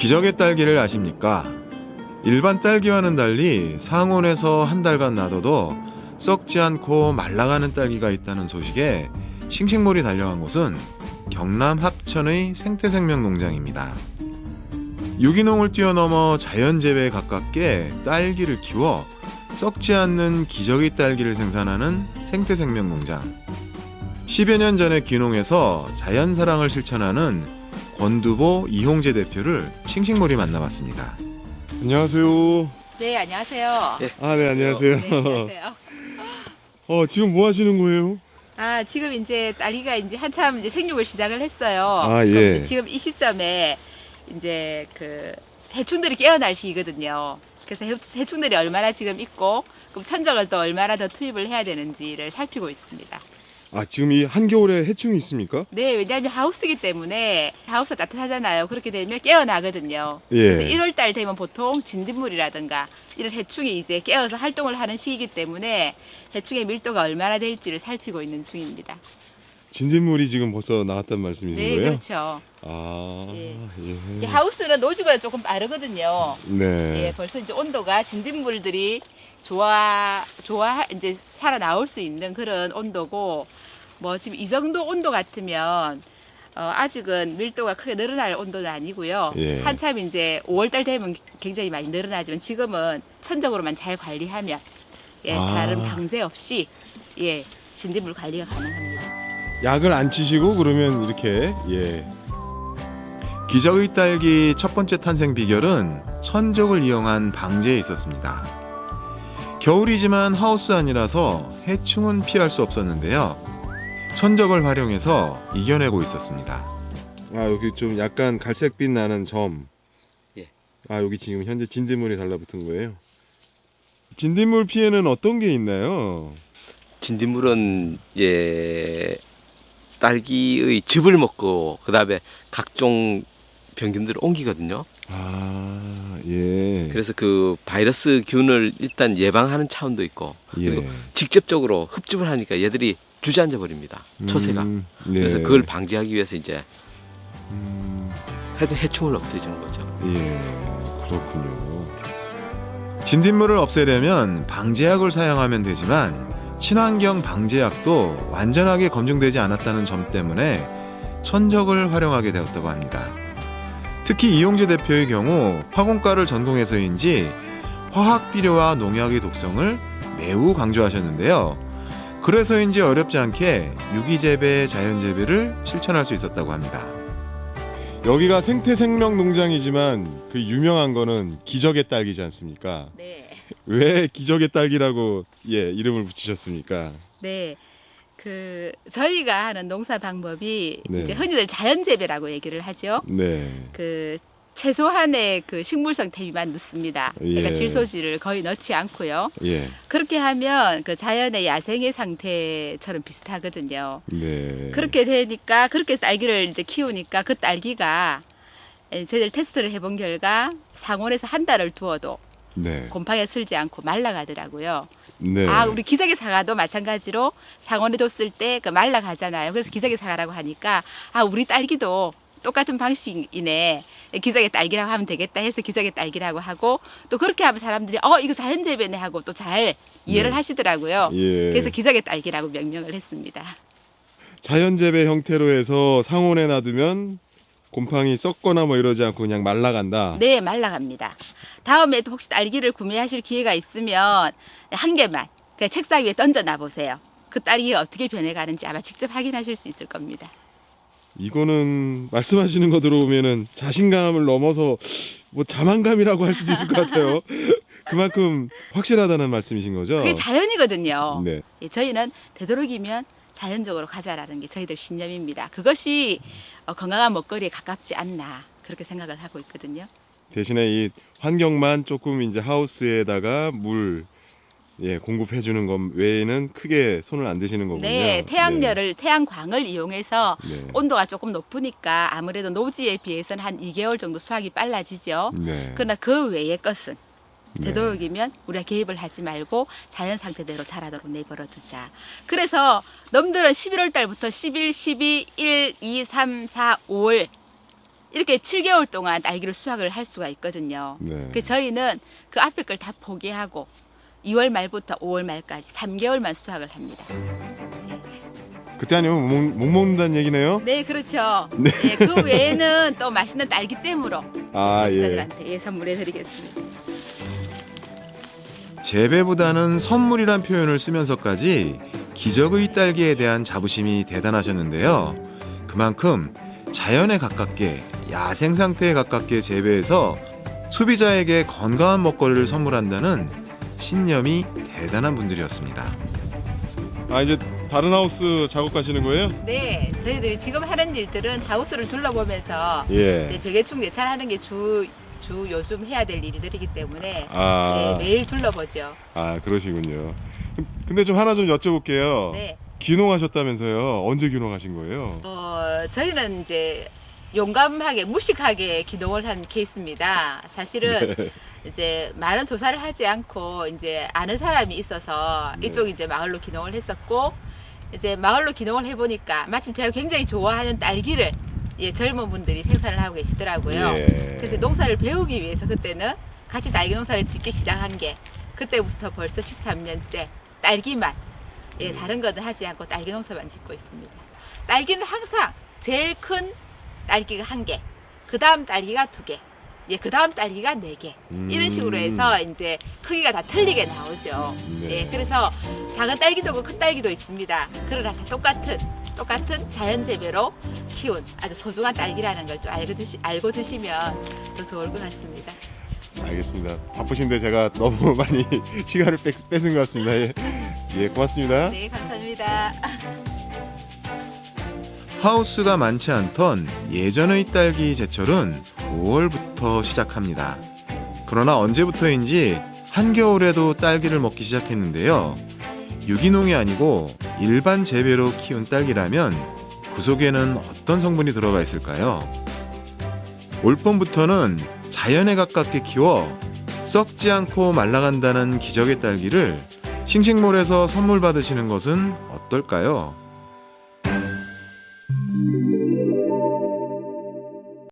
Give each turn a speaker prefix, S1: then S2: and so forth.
S1: 기적의 딸기를 아십니까? 일반 딸기와는 달리 상온에서 한 달간 놔둬도 썩지 않고 말라가는 딸기가 있다는 소식에 싱싱몰이 달려간 곳은 경남 합천의 생태생명 농장입니다. 유기농을 뛰어넘어 자연 재배에 가깝게 딸기를 키워 썩지 않는 기적의 딸기를 생산하는 생태생명 농장. 10여 년 전에 귀농해서 자연 사랑을 실천하는 권두보 이홍재 대표를 싱싱몰이 만나봤습니다.
S2: 안녕하세요.
S3: 네, 안녕하세요.
S2: 아, 네, 안녕하세요.
S3: 네, 안녕하세요.
S2: 어, 지금 뭐 하시는 거예요?
S3: 아, 지금 이제 딸기가 이제 한참 이제 생육을 시작을 했어요.
S2: 아, 예.
S3: 그럼 이제 지금 이 시점에 이제 그 해충들이 깨어날 시기거든요. 그래서 해- 해충들이 얼마나 지금 있고 그럼 천적을 또 얼마나 더 투입을 해야 되는지를 살피고 있습니다.
S2: 아, 지금 이 한겨울에 해충이 있습니까?
S3: 네, 왜냐하면 하우스기 때문에 하우스가 따뜻하잖아요. 그렇게 되면 깨어나거든요.
S2: 예.
S3: 그래서 1월 달 되면 보통 진딧물이라든가 이런 해충이 이제 깨어서 활동을 하는 시기이기 때문에 해충의 밀도가 얼마나 될지를 살피고 있는 중입니다.
S2: 진딧물이 지금 벌써 나왔단 말씀이신
S3: 네,
S2: 거예요?
S3: 그렇죠.
S2: 아,
S3: 예.
S2: 예.
S3: 이 하우스는 노지보다 조금 빠르거든요. 예,
S2: 네.
S3: 벌써 이제 온도가 진딧물들이 좋아 좋아 이제 살아 나올 수 있는 그런 온도고 뭐 지금 이 정도 온도 같으면 어, 아직은 밀도가 크게 늘어날 온도는 아니고요.
S2: 예.
S3: 한참 이제 5월달 되면 굉장히 많이 늘어나지만 지금은 천적으로만 잘 관리하면 예,
S2: 아.
S3: 다른 방제 없이 예 진딧물 관리가 가능합니다.
S2: 약을 안 치시고 그러면 이렇게 예.
S1: 기적의 딸기 첫 번째 탄생 비결은 천적을 이용한 방제에 있었습니다. 겨울이지만 하우스 아니라서 해충은 피할 수 없었는데요. 천적을 활용해서 이겨내고 있었습니다.
S2: 아, 여기 좀 약간 갈색빛 나는 점.
S4: 예.
S2: 아, 여기 지금 현재 진딧물이 달라붙은 거예요. 진딧물 피해는 어떤 게 있나요?
S4: 진딧물은 예 딸기의 즙을 먹고 그다음에 각종 병균들을 옮기거든요.
S2: 아, 예.
S4: 그래서 그 바이러스 균을 일단 예방하는 차원도 있고
S2: 예.
S4: 그리고 직접적으로 흡집을 하니까 얘들이 주저앉아 버립니다. 초세가.
S2: 음,
S4: 그래서
S2: 예.
S4: 그걸 방지하기 위해서 이제
S2: 음,
S4: 해도 해충을 없애주는 거죠.
S2: 예. 그렇군요.
S1: 진딧물을 없애려면 방제약을 사용하면 되지만 친환경 방제약도 완전하게 검증되지 않았다는 점 때문에 천적을 활용하게 되었다고 합니다. 특히 이용재 대표의 경우 화공과를 전공해서인지 화학 비료와 농약의 독성을 매우 강조하셨는데요. 그래서인지 어렵지 않게 유기재배, 자연재배를 실천할 수 있었다고 합니다.
S2: 여기가 생태 생명 농장이지만 그 유명한 거는 기적의 딸기지 않습니까?
S3: 네.
S2: 왜 기적의 딸기라고 예 이름을 붙이셨습니까?
S3: 네. 그 저희가 하는 농사 방법이
S2: 네.
S3: 이제 흔히들 자연 재배라고 얘기를 하죠.
S2: 네.
S3: 그 최소한의 그 식물성 대비만 넣습니다. 그러니까
S2: 예.
S3: 질소지를 거의 넣지 않고요.
S2: 예.
S3: 그렇게 하면 그 자연의 야생의 상태처럼 비슷하거든요.
S2: 네.
S3: 그렇게 되니까 그렇게 딸기를 이제 키우니까 그 딸기가 에, 저희들 테스트를 해본 결과 상온에서 한 달을 두어도
S2: 네.
S3: 곰팡이가 슬지 않고 말라가더라고요.
S2: 네.
S3: 아, 우리 기저귀 사과도 마찬가지로 상온에 뒀을 때 그 말라가잖아요. 그래서 기저귀 사과라고 하니까 아, 우리 딸기도 똑같은 방식이네. 기저귀 딸기라고 하면 되겠다 해서 기저귀 딸기라고 하고 또 그렇게 하면 사람들이 어, 이거 자연 재배네 하고 또 잘 이해를
S2: 네.
S3: 하시더라고요.
S2: 예.
S3: 그래서 기저귀 딸기라고 명명을 했습니다.
S2: 자연 재배 형태로 해서 상온에 놔두면 곰팡이 썩거나 뭐 이러지 않고 그냥 말라간다.
S3: 네, 말라갑니다. 다음에 또 혹시 딸기를 구매하실 기회가 있으면 한 개만 그 책상 위에 던져놔 보세요. 그 딸기가 어떻게 변해가는지 아마 직접 확인하실 수 있을 겁니다.
S2: 이거는 말씀하시는 거 들어보면은 자신감을 넘어서 뭐 자만감이라고 할 수도 있을 것 같아요. 그만큼 확실하다는 말씀이신 거죠?
S3: 그게 자연이거든요.
S2: 네.
S3: 예, 저희는 되도록이면 자연적으로 가자라는 게 저희들 신념입니다. 그것이 어, 건강한 먹거리에 가깝지 않나 그렇게 생각을 하고 있거든요.
S2: 대신에 이 환경만 조금 이제 하우스에다가 물 예, 공급해 주는 것 외에는 크게 손을 안 대시는 거군요.
S3: 네, 태양열을 태양광을 이용해서
S2: 네. 네.
S3: 온도가 조금 높으니까 아무래도 노지에 비해서는 한 2개월 정도 수확이 빨라지죠.
S2: 네.
S3: 그러나 그 외의 것은
S2: 네.
S3: 되도록이면 우리가 개입을 하지 말고 자연 상태대로 자라도록 내버려 두자. 그래서 놈들은 11월 달부터 11, 12, 1, 2, 3, 4, 5월 이렇게 7개월 동안 딸기를 수확을 할 수가 있거든요.
S2: 네.
S3: 그 저희는 그 앞에 걸 다 포기하고 2월 말부터 5월 말까지 3개월만 수확을 합니다.
S2: 그때 아니면 못, 못 먹는다는 얘기네요.
S3: 네, 그렇죠.
S2: 네.
S3: 네, 그 외에는 또 맛있는 딸기잼으로
S2: 아 예.
S3: 소비자들한테 예, 선물해 드리겠습니다.
S1: 재배보다는 선물이란 표현을 쓰면서까지 기적의 딸기에 대한 자부심이 대단하셨는데요. 그만큼 자연에 가깝게 야생 상태에 가깝게 재배해서 소비자에게 건강한 먹거리를 선물한다는 신념이 대단한 분들이었습니다.
S2: 아 이제 다른 하우스 작업하시는 거예요?
S3: 네, 저희들이 지금 하는 일들은 하우스를 둘러보면서
S2: 예.
S3: 네, 벽해충 예찰하는 게 주 주 요즘 해야 될 일들이기 때문에
S2: 아,
S3: 네, 매일 둘러보죠.
S2: 아 그러시군요. 근데 좀 하나 좀 여쭤볼게요.
S3: 네,
S2: 귀농하셨다면서요? 언제 귀농하신 거예요?
S3: 어, 저희는 이제 용감하게 무식하게 기동을 한 케이스입니다. 사실은
S2: 네.
S3: 이제 많은 조사를 하지 않고 이제 아는 사람이 있어서
S2: 네.
S3: 이쪽 이제 마을로 기동을 했었고 이제 마을로 기동을 해보니까 마침 제가 굉장히 좋아하는 딸기를 예, 젊은 분들이 생산을 하고 계시더라고요.
S2: 예.
S3: 그래서 농사를 배우기 위해서 그때는 같이 딸기 농사를 짓기 시작한 게 그때부터 벌써 13년째 딸기만 예, 다른 거는 하지 않고 딸기 농사만 짓고 있습니다. 딸기는 항상 제일 큰 딸기가 한 개, 그 다음 딸기가 두 개, 예, 그 다음 딸기가 네 개. 이런 식으로 해서 이제 크기가 다 틀리게 나오죠.
S2: 네.
S3: 예, 그래서 작은 딸기도 있고 큰 딸기도 있습니다. 그러나 다 똑같은 똑같은 자연 재배로 키운 아주 소중한 딸기라는 걸 좀 알고 드시 알고 드시면 더 좋을 것 같습니다.
S2: 알겠습니다. 바쁘신데 제가 너무 많이 시간을 뺏, 뺏은 것 같습니다. 예, 예 고맙습니다.
S3: 네, 감사합니다.
S1: 하우스가 많지 않던 예전의 딸기 제철은 5월부터 시작합니다. 그러나 언제부터인지 한겨울에도 딸기를 먹기 시작했는데요. 유기농이 아니고 일반 재배로 키운 딸기라면 그 속에는 어떤 성분이 들어가 있을까요? 올봄부터는 자연에 가깝게 키워 썩지 않고 말라간다는 기적의 딸기를 싱싱몰에서 선물 받으시는 것은 어떨까요?